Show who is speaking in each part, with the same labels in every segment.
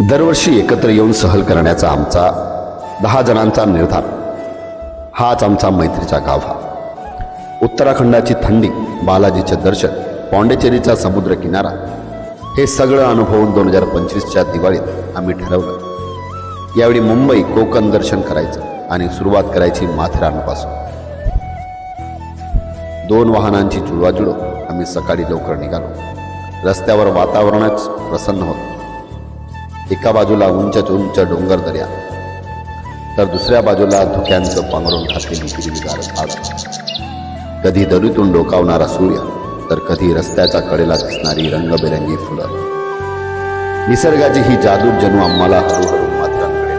Speaker 1: दरवर्षी एकत्र येऊन सहल करण्याचा आमचा दहा जणांचा निर्धार. हाच आमचा मैत्रीचा गाभा. उत्तराखंडाची थंडी बालाजीचे दर्शन पॉंडेचेरीचा समुद्र किनारा हे सगळं अनुभवून दोन हजार पंचवीसच्या दिवाळीत आम्ही ठरवलं. यावेळी मुंबई कोकण दर्शन करायचं आणि सुरुवात करायची माथेरानपासून. दोन वाहनांची जुळवाजुळव आम्ही सकाळी लवकर निघालो. रस्त्यावर वातावरणच प्रसन्न होतं. एका बाजूला उंच उंच डोंगर दर्या तर दुसऱ्या बाजूला धुक्यांचं पांघरून घातलेली हिरवीगार झाड. कधी दरीतून डोकावणारा सूर्य तर कधी रस्त्याच्या कडेला दिसणारी रंगबेरंगी फुलं. निसर्गाची ही जादू जणू आम्हाला हळूहळू माथेरानकडे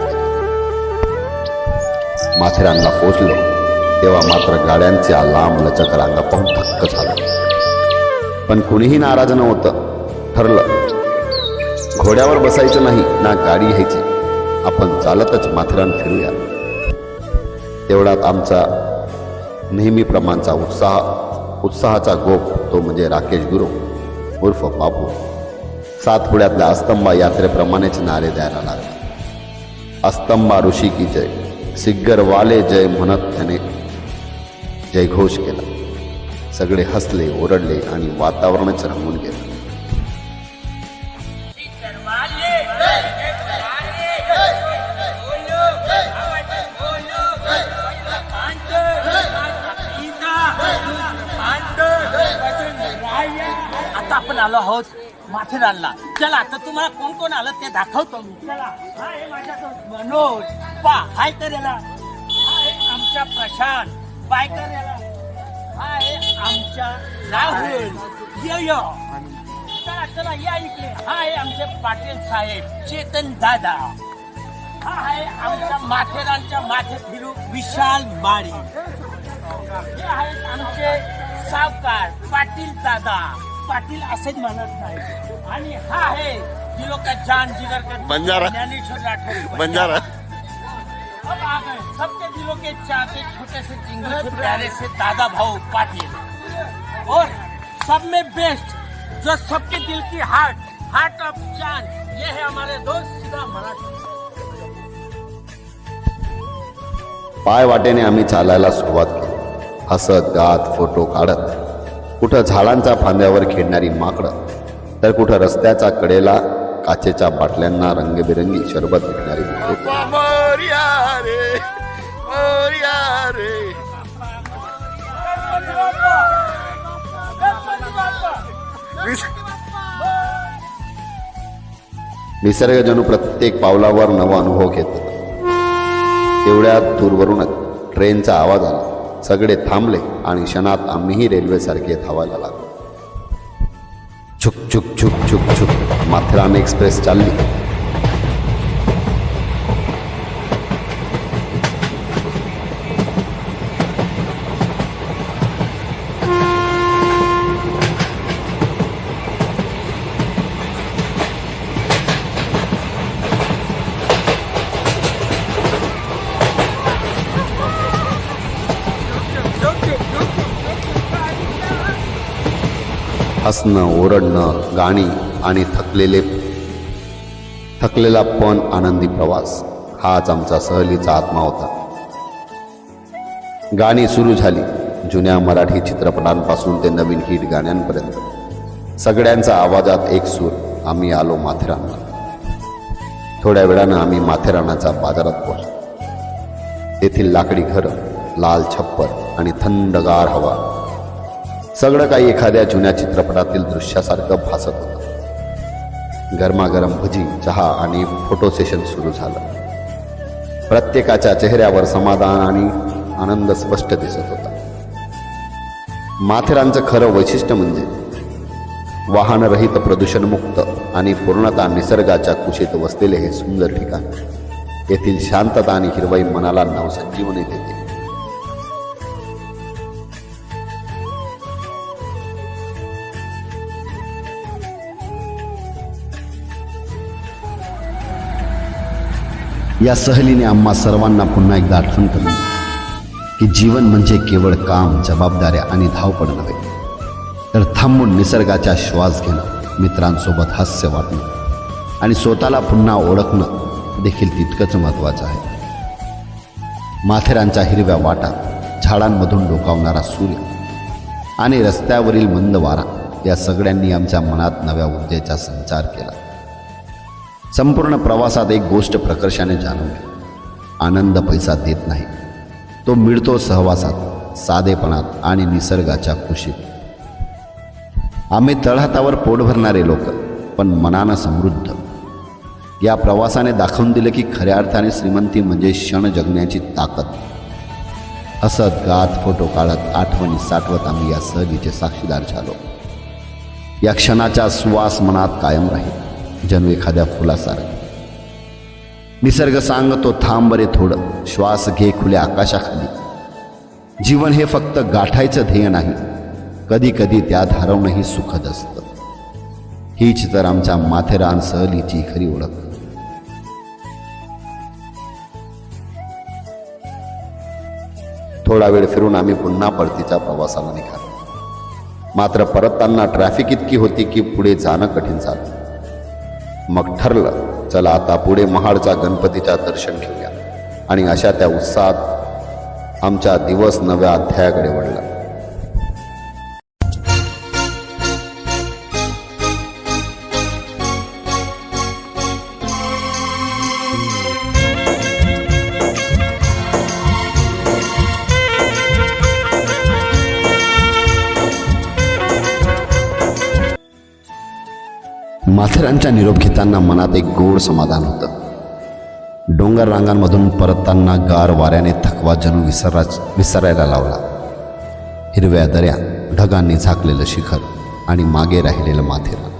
Speaker 1: माथेरानला पोचलो तेव्हा मात्र गाड्यांच्या लांब लचक रांगा पाहून थक्क झालो. पण कुणीही नाराज नव्हतं ठरलं घोड्यावर बसायचं नाही ना गाडी घ्यायची. आपण चालतच माथेरान फिरूया. तेवढ्यात आमचा नेहमीप्रमाणचा उत्साह उत्साहाचा गोप तो म्हणजे राकेश गुरु उर्फ बापू. सातपुड्यातल्या अस्तंबा यात्रेप्रमाणेच नारे द्यायला लागले. अस्तंबा ऋषी की जय? सिग्गर वाले जय म्हणत त्याने जयघोष केला. सगळे हसले ओरडले आणि वातावरणच रंगून गेलं.
Speaker 2: आपण आलो आहोत? माथेरानला. चला आता तुम्हाला कोण कोण आलं ते दाखवतो मी. चला. हा आहे माझ्यासोबत मनोज. पा हाय तर याला. हा आमच्या प्रशांत. बाय तर याला. हा आमच्या राहुल. यो यो. चला चला या इकडे. हा आमचे पाटील साहेब चेतन दादा. हा आहे आमच्या माथेरानच्या माथे फिरू विशाल माळी हे आहेत आमचे सावकार पाटील दादा. पाटील असेच म्हणत नाही. आणि हा आहे दिलो का जान जिगर का
Speaker 3: बंजारा.
Speaker 2: ज्ञानेश्वर राठोड.
Speaker 3: बंजारा.
Speaker 2: अब आ गए सबके दिलों के चाहते छोटे से चिंगले से प्यारे से दादा भाऊ पाटिल. और सब में बेस्ट जो सबके दिल की हार्ट हार्ट ऑफ चांद ये है हमारे दोस्त सीधा मराठी.
Speaker 1: पाय वाटेने आम्ही चालायला सुरुवात केली. हसत गात फोटो काढत. कुठं झाडांच्या फांद्यावर खेळणारी माकडं तर कुठं रस्त्याच्या कडेला काचेच्या बाटल्यांना रंगबिरंगी शरबत विकणारी मुले.
Speaker 3: मोर्या रे मोर्या रे.
Speaker 1: निसर्ग जणू प्रत्येक पावलावर नवा अनुभव घेत. होता तेवढ्यात दूरवरूनच ट्रेनचा आवाज आला. सगळे थांबले आणि क्षणात आम्हीही रेल्वेसारखे धावायला लागलो. छुक छुक छुक छुक छुक माथेरान एक्सप्रेस चालली. हसणं ओरडणं गाणी आणि थकलेले थकलेला पण आनंदी प्रवास. हाच आमचा सहलीचा आत्मा होता. गाणी सुरू झाली. जुन्या मराठी चित्रपटांपासून ते नवीन हिट गाण्यांपर्यंत. सगळ्यांचा आवाजात एक सूर. आम्ही आलो माथेरानला. थोड्या वेळानं आम्ही माथेरानाचा बाजारात पोहोचलो. तेथील लाकडी घरं लाल छप्पर आणि थंडगार हवा सगळं काही एखाद्या जुन्या चित्रपटातील दृश्यासारखं भासत होतं. गरमागरम भजी चहा आणि फोटो सेशन सुरू झालं. प्रत्येकाच्या चेहऱ्यावर समाधान आणि आनंद स्पष्ट दिसत होता. माथेरानचं खरं वैशिष्ट्य म्हणजे वाहनरहित प्रदूषणमुक्त आणि पूर्णतः निसर्गाच्या कुशीत वसलेले हे सुंदर ठिकाण. येथील शांतता आणि हिरवाई मनाला नवसंजीवनी देते. या सहलीने आम्हा सर्वांना पुन्हा एकदा आठवण करून की जीवन म्हणजे केवळ काम जबाबदाऱ्या आणि धावपळ नव्हे तर थांबून निसर्गाचा श्वास घेणं मित्रांसोबत हास्य वाटणं आणि स्वतःला पुन्हा ओळखणं देखील तितकंच महत्त्वाचं आहे. माथेरानच्या हिरव्या वाटा झाडांमधून डोकावणारा सूर्य आणि रस्त्यावरील मंद वारा या सगळ्यांनी आमच्या मनात नव्या ऊर्जेचा संचार केला. संपूर्ण प्रवासात एक गोष्ट प्रकर्षाने जाणवली. आनंद पैसा देत नाही. तो मिळतो सहवासात साधेपणात आणि निसर्गाच्या खुशीत. आम्ही तळहातावर पोट भरणारे लोक पण मनानं समृद्ध. या प्रवासाने दाखवून दिलं की खऱ्या अर्थाने श्रीमंती म्हणजे क्षण जगण्याची ताकद. हसत गात फोटो काढत आठवणी साठवत आम्ही या सहलीचे साक्षीदार झालो. या क्षणाचा सुवास मनात कायम राहील. जणू एखाद्या फुलासारख निसर्ग सांगतो थांब रे थोडं श्वास घे खुल्या आकाशाखाली. जीवन हे फक्त गाठायचं ध्येय नाही कधी कधी त्यात हरवणंही सुखद असतं. हीच तर आमच्या माथेरान सहलीची खरी ओळख. थोडा वेळ फिरून आम्ही पुन्हा परतीच्या प्रवासाला निघालो. मात्र परतताना ट्रॅफिक इतकी होती की पुढे जाणं कठीण झालं. मग ठरलं चला आता पुढे महाडचा गणपतीच्या दर्शन घेऊया. आणि अशा त्या उत्साहात आमचा दिवस नव्या अध्यायाकडे वळला. माथेरानचा निरोप घेताना मनात एक गोड समाधान होतं. डोंगर रांगांमधून परतताना गार वाऱ्याने थकवा जणू विसरा विसरायला लावला. हिरव्या दऱ्या ढगांनी झाकलेलं शिखर आणि मागे राहिलेलं माथेरान.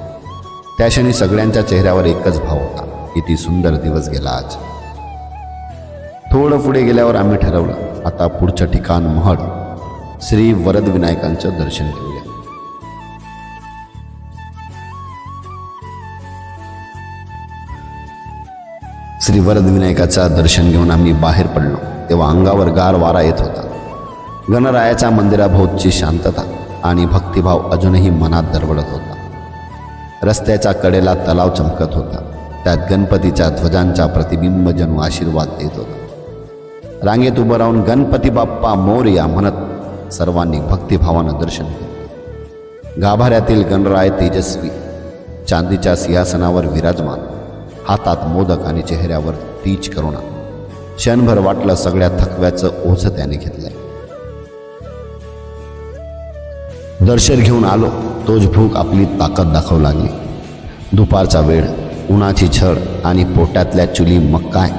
Speaker 1: त्या क्षणी सगळ्यांच्या चेहऱ्यावर एकच भाव होता किती सुंदर दिवस गेला आज. थोडं पुढे गेल्यावर आम्ही ठरवलं आता पुढचं ठिकाण महड. श्री वरदविनायकांचं दर्शन घेऊया. श्री वरद विनायकाचं दर्शन घेऊन आम्ही बाहेर पडलो. तेव्हा अंगावर गार वारा येत होता. गणरायाच्या मंदिराभोवतची शांतता आणि भक्तिभाव अजूनही मनात दरवळत होता. रस्त्याच्या कडेला तलाव चमकत होता. त्यात गणपतीच्या ध्वजांचा प्रतिबिंब जणू आशीर्वाद देत होता. रांगेत उभं राहून गणपती बाप्पा मोर्या म्हणत सर्वांनी भक्तिभावानं दर्शन केलं. गाभाऱ्यातील गणराय तेजस्वी चांदीच्या सिंहासनावर विराजमान हातात मोदक आणि चेहऱ्यावर तीच करुणा. क्षणभर वाटलं सगळ्या थकव्याचं ओझं त्याने घेतलंय. दर्शन घेऊन आलो तोच भूक आपली ताकद दाखवू लागली. दुपारचा वेळ उन्हाची झड आणि पोटातल्या चुली मग काय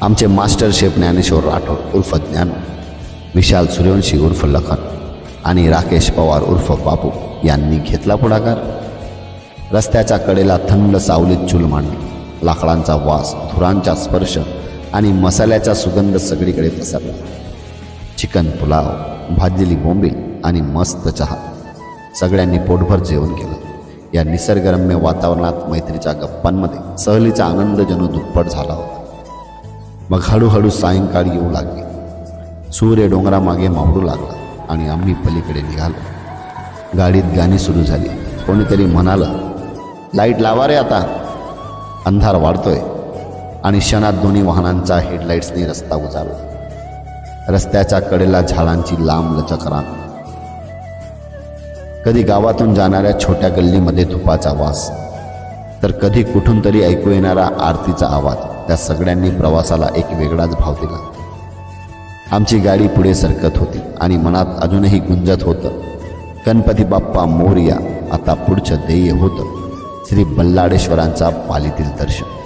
Speaker 1: आमचे मास्टर शेफ ज्ञानेश्वर राठोड उर्फ ज्ञान विशाल सूर्यवंशी उर्फ लखन आणि राकेश पवार उर्फ बापू यांनी घेतला पुढाकार. रस्त्याच्या कडेला थंड सावलीत चूल मांडली. लाकडांचा वास धुरांचा स्पर्श आणि मसाल्याचा सुगंध सगळीकडे पसरला. चिकन पुलाव भाजलेली बोंबील आणि मस्त चहा. सगळ्यांनी पोटभर जेवण केलं. या निसर्गरम्य वातावरणात मैत्रीच्या गप्पांमध्ये सहलीचा आनंद जणू दुप्पट झाला होता. मग हळूहळू सायंकाळ येऊ लागली. सूर्य डोंगरामागे मावळू लागला आणि आम्ही पलीकडे निघालो. गाडीत गाणी सुरू झाली. कोणीतरी म्हणालं लाइट लावा रे आता. अंधार वाढतोय आणि क्षणात दोन्ही वाहनांच्या हेडलाईट्सनी रस्ता उजाडला रस्त्याच्या कडेला झाडांची लांब लचकरान कधी गावातून जाणाऱ्या छोट्या गल्लीमध्ये धुपाचा वास तर कधी कुठून तरी ऐकू येणारा आरतीचा आवाज त्या सगळ्यांनी प्रवासाला एक वेगळाच भाव दिला. आमची गाडी पुढे सरकत होती आणि मनात अजूनही गुंजत होतं गणपती बाप्पा मोर्या आता पुढचं ध्येय होतं. श्री बल्लाडेश्वरांचा पालीतील दर्शन.